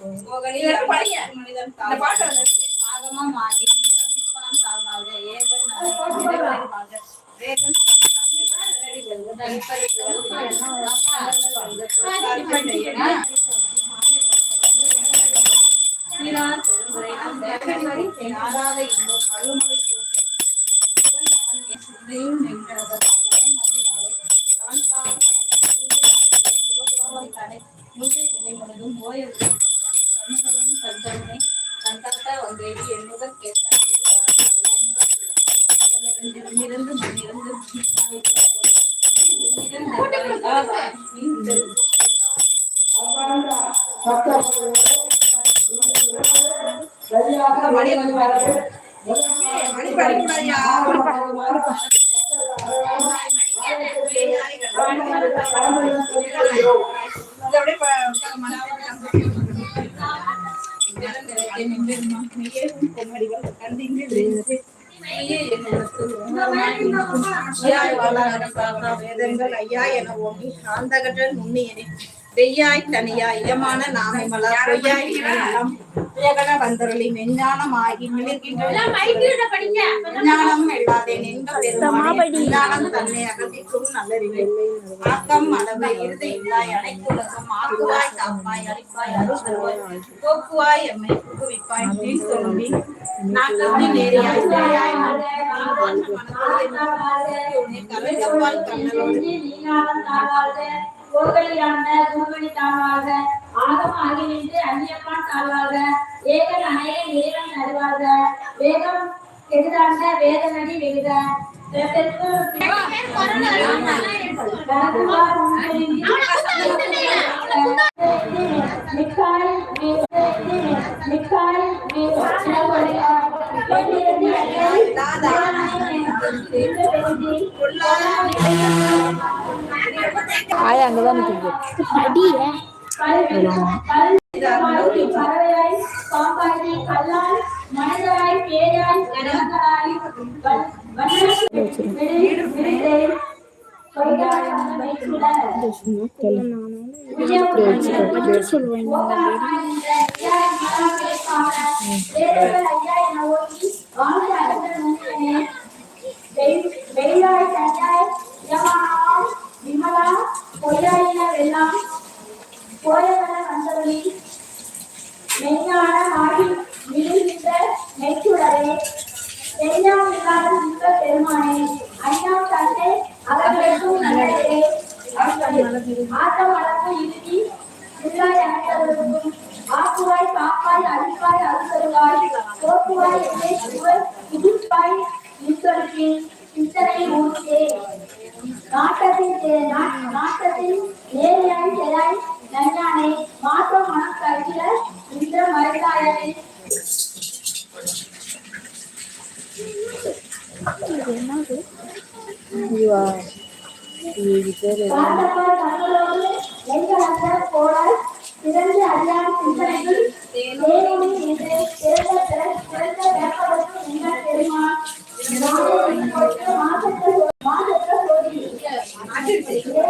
கோகலி மனிதன் ஆகமம் ஆகி அமித்வான் தாழ்வாக ஏகன் நிறைவாக வேகன் சத்தாங்க வெள்ளடி சீரார் பெருந்துரை தேவடி ஆராத இன்பம் அருள்மொழி சிந்தையும் நின்றவர் முந்தை நிலை முழுதும் ஓயவில்லை மணி மண்ணிருந்து வேதங்கள் ஐயா என ஓங்கி ஆந்தகற்றல் நுண்ணியனே வெய்யாய் தனியாய் இயமான நாமை மலர் பொய்யாய் நலம் உயகன வந்தருளி மெஞ்ஞானமாகி மிளிர்கின்ற ஞானம் தன்னை அகத்திற்கும் நல்லறிவை. ஆக்கம் அளவு இறுதி இல்லாய் அனைத்துலகம் ஆக்குவாய் காப்பாய் அழிப்பாய் அருள் தருவாய். போக்குவாய் எம்மை புகுவிப்பாய் நீர் தொழும்பி நேரியாய் நேரியாய் கலைகப்பால் கண்ணலோடு. கோகலியாண்ட பூமணி தாழ்வாக ஆகம் ஆகி நின்று அந்நியப்பான் தாழ்வாக ஏகன் அநேகன் இறைவன் அறிவாக வேகம் எதிராண்ட வேதனடி வெகுத மிக்காய் மிக்காய் ஆயா அங்கதான் நிக்குது பறவையாய் பாம்பாய் கல்லாய் மனிதராய் பேயாய் கணக்கராய் வெயிலாய் தனியாய் யமானாய் விமலா பொய்யாயின வெல்லாம் போயவன வந்தவழி மெய்ஞான மாடி விழுகின்ற மெய்ச்சுடரே எண்ணம் இல்லாத இன்ப பெருமானே ஐநாம் தந்தை அவர்களுக்கும் நல்லதே ஆட்டம் அளவு இறுதி. உள்ளாய் அனைத்தவர்களுக்கும் ஆக்குவாய் காப்பாய் அழிப்பாய் அறுத்தருவாய் போக்குவாய் என்னை சுவர் புதுப்பாய் நித்தொடுக்கி சித்தனை ஊற்றே நாட்டத்தின் தே- நா- நாட்டத்தின் நேரியாய் செயலாய் நஞ்ஞானே மாற்றம் மனம் கழில இந்த மறைந்தாயனே இதுவா இது பேரு காந்தப்பால் கண்களோடு எங்கள் அந்த கோடால் சிறந்து அறியாத சிந்தனைகள் தேனோடு நின்று சிறந்த பிற- சிறந்த வேப்பதற்கு உங்கள் மாதத்தில் மாதத்தில் மாதத்தை மாதத்தில் சோதி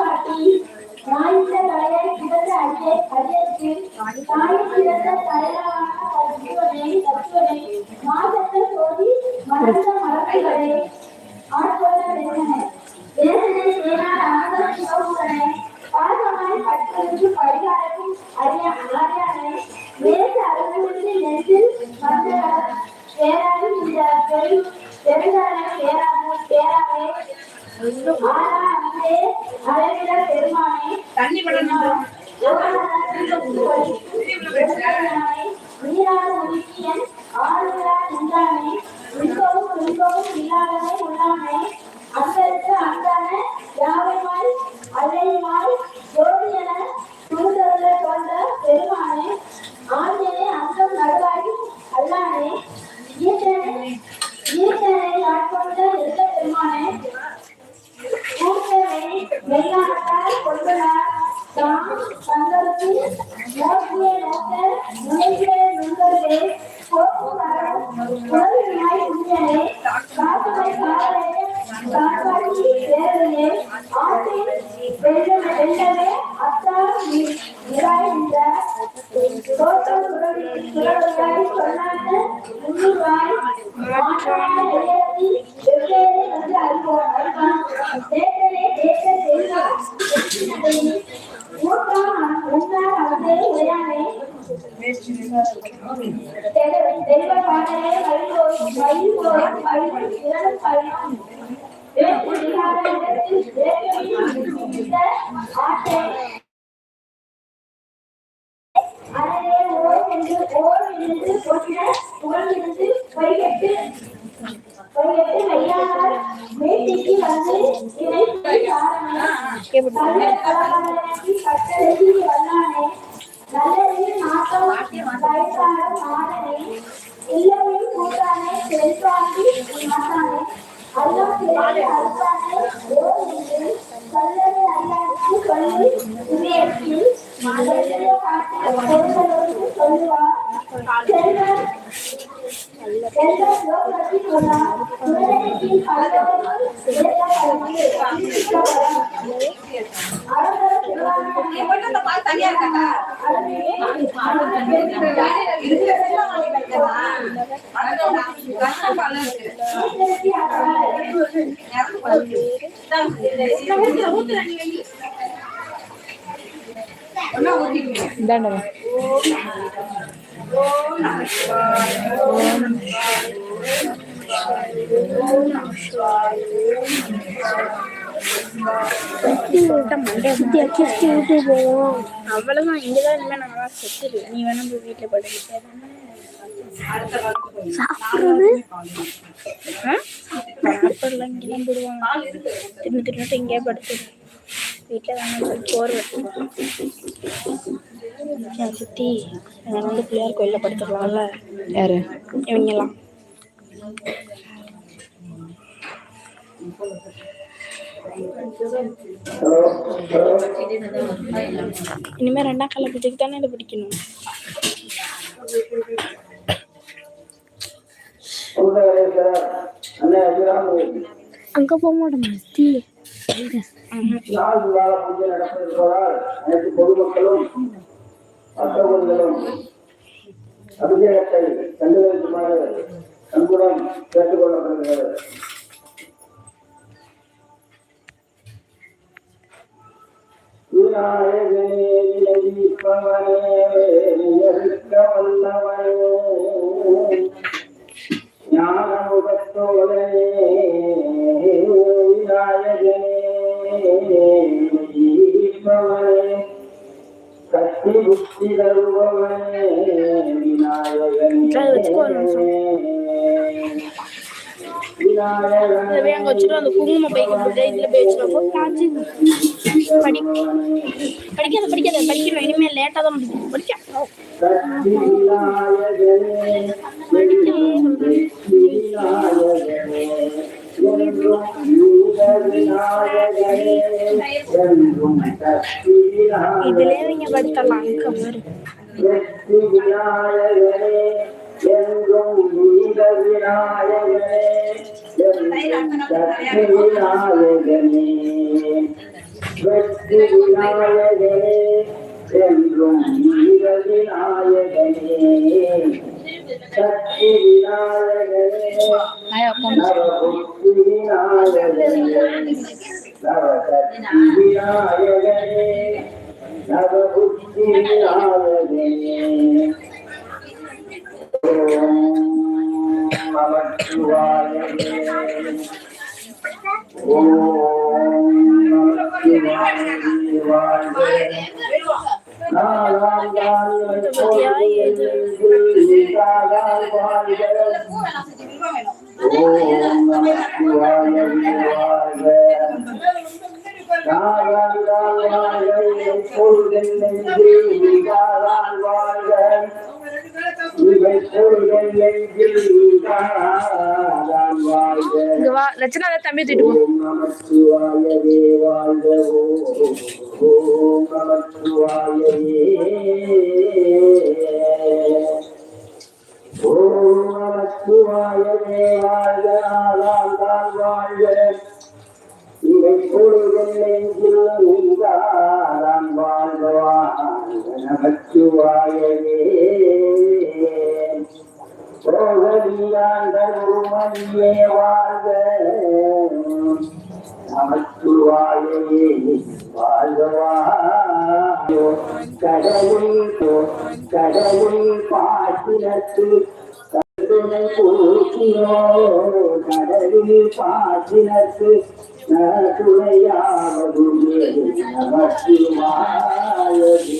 நீராத முக்கியன் காப்பாற்றி வேறவே ஆற்றில் வெள்ளம் வெள்ளவே அத்தால் நிராய்ந்த தோற்றம் சுரவி சுரவியாய் சொன்னாங்க முன்னூறாய் மாற்றான நிலையத்தி வெவ்வேறு வந்து அறிவோம் அறிவான் தேசனே தேச மூன்றாம் உண்டார் அவதே உரையானே தெய்வ பாடலே வழிபோய் வழிபோய் வழிபோய் இரணம் பயணம் வேற்று விகார இடத்தில் வேற்று ஆட்டை அறவே ஓர் என்று ஓர் என்று போற்றின புகழ்ந்து வைகட்டு வைகட்டு மையானார் மேட்டிக்கு வந்து இணை காரணமே நல்ல கலகலகி கட்டளைக்கு வல்லானே நல்லதில் நாட்டம் வயசான மாடனே இல்லையும் கூட்டானே செல்வாங்கி மாட்டானே அல்லம் பிறகு அறுத்தானே ஓர் என்று சொல்லவே அறியாதது சொல்லி இதயத்தில் செல்வ காட்டு பொருள்களோடு சொல்லுவார் செல்வம் செல்வம் லோகத்தி சொன்னார் சுடலைக்கு பலரோடு அரசர் நீ மட்டும் இந்த பால் தனியா இருக்கா இந்தாண்டா. அவ்வளவுதான். இங்கதான் இனிமே நல்லா செத்துரு. நீ வேணா போய் வீட்டுல படுக்க சாப்பிடுறது? சாப்பிடலாம் போடுவாங்க. தின்னு தின்னுட்டு இங்கேயே படுத்துரு. வீட்டுல போய் போர்வை சுத்தி வந்து பிள்ளையார் கோயில்ல படுத்துக்கலாம்ல? யாரு? இவங்கெல்லாம். இனிமே ரெண்டாம் கால பூஜைக்கு தானே இதை பிடிக்கணும்? அங்க போக மாட்டோம் அனைத்து பொதுமக்களும் பக்தர்களும் அபிஷேகத்தை கண்டுகளிக்குமாறு அன்புடன் கேட்டுக்கொள்ளப்படுகிறது. விநாயகனே விளைவிப்பவனே விளைவிக்க வல்லவனே ஞானமுகத்தோடனே விநாயகனே. விளைவிப்பவனே கத்தி புத்தி தருபவனே விநாயகனே போய் அங்க வச்சுட்டு அந்த குங்கும பைக்கு போட்டு இதுல போய் வச்சிருப்போம் காய்ச்சி படி படிக்காத படிக்காத படிக்கணும். இனிமேல் லேட்டா தான் முடியும் படிக்க. கத்தி நீங்க படுத்தலாம். அங்க என்றும் விநாயகனே என்றும் சக்தி விநாயகனே என்றும் வீர சக்தி விநாயகனே நவபுத்தி விநாயகனே விநாயகனே நவபுத்தி விநாயகனே ஓம் நமச்சிவாயவே பிரச்சனை அதை தம்பி திட்டுவோம் ஓம் நமச்சிவாய தேவாய ஆளாம் தான் வாழ இவை கோவலியாண்டர் உருமணியே வாழ்க. நமக்கு வாழையே வாழ்கவா கடலில் கடலில் பாத்திரத்து கருணை போக்கியோ கடலில் பாத்திரத்து துணையாவது நமக்கு வாழவே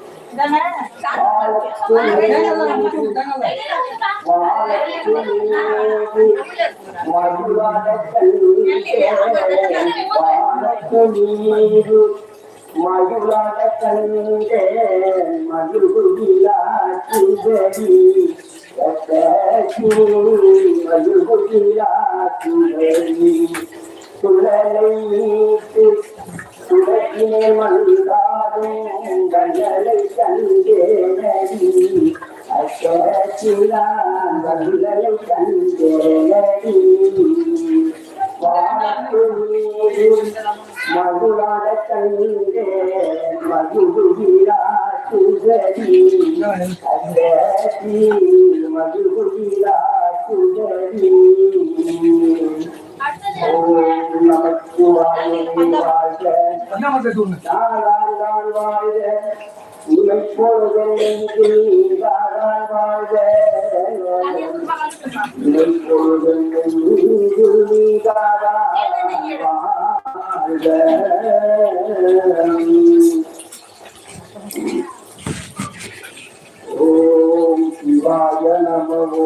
மதுவாதீரு மதுவாத கண்டே மதுகுலாடி மதுகுலாடி சுழலை சுடத்திலே மல்காதோங்களை கண்டேனடி அக்கரச்சிலாங்களை கண்டேனடி மதுராட கண்டே மதுகுகிரா சுதரி அக்கரச்சி மதுகுகிரா சுதரி வாழ்க ஓம் சிவாய நமோ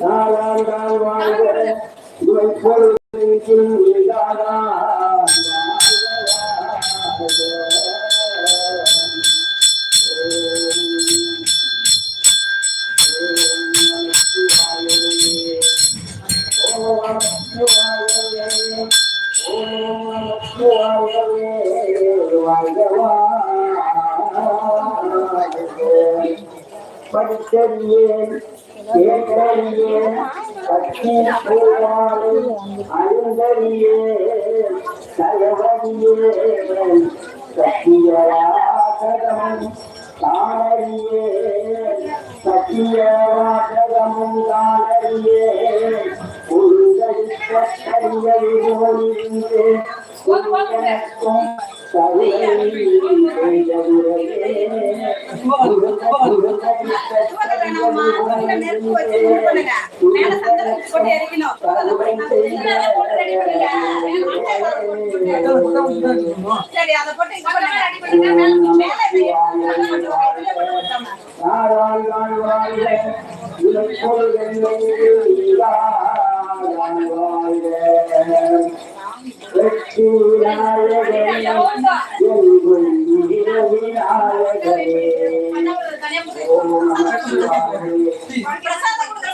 நாளாந்தால் வாழ்க இவை பொருள் படித்தறியேன் கேட்டறியேன் கட்சி போவாடு சரி அதை போட்டு ரெடி பண்ணுங்க மேல பிரசாதம் கொடுக்குற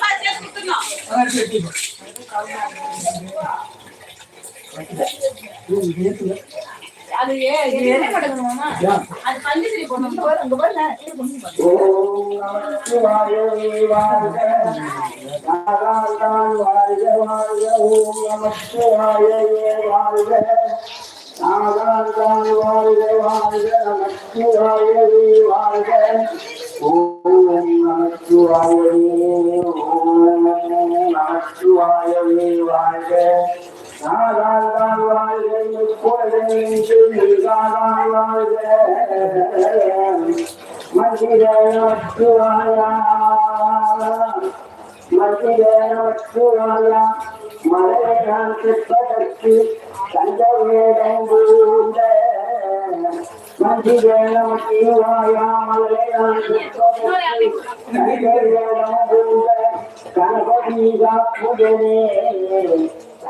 அது என்ன பண்ணுங்கம்மா அது பஞ்சத்திரி போடணும் இங்க பாரு, நான் இது பண்ணி. ஓம் நம சிவாய வாழ்க God, I'm rising, according to me, God, I'm rising. Mighty Deo Kuala, Mighty Deo Kuala, Malayan Kipadaki, Sandavedambude. Mighty Deo Kuala, Malayan Kipadaki, Sandavedambude. Ganapati Gapude.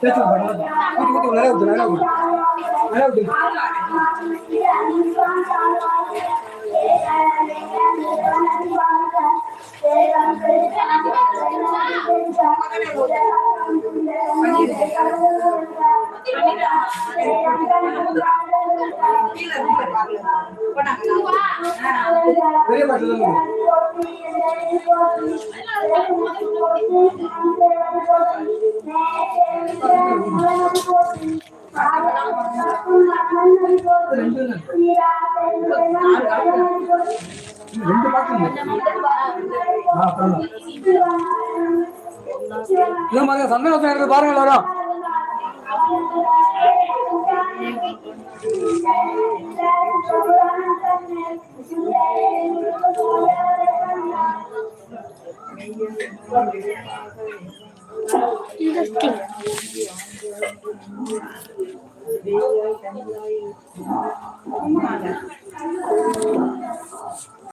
तो बड़ा तो तो लड़ा उधर लड़ा उधर लड़ा उधर वेरी मटल ரெண்டு பாட்டு பாருங்க எல்லாரும். Interesting.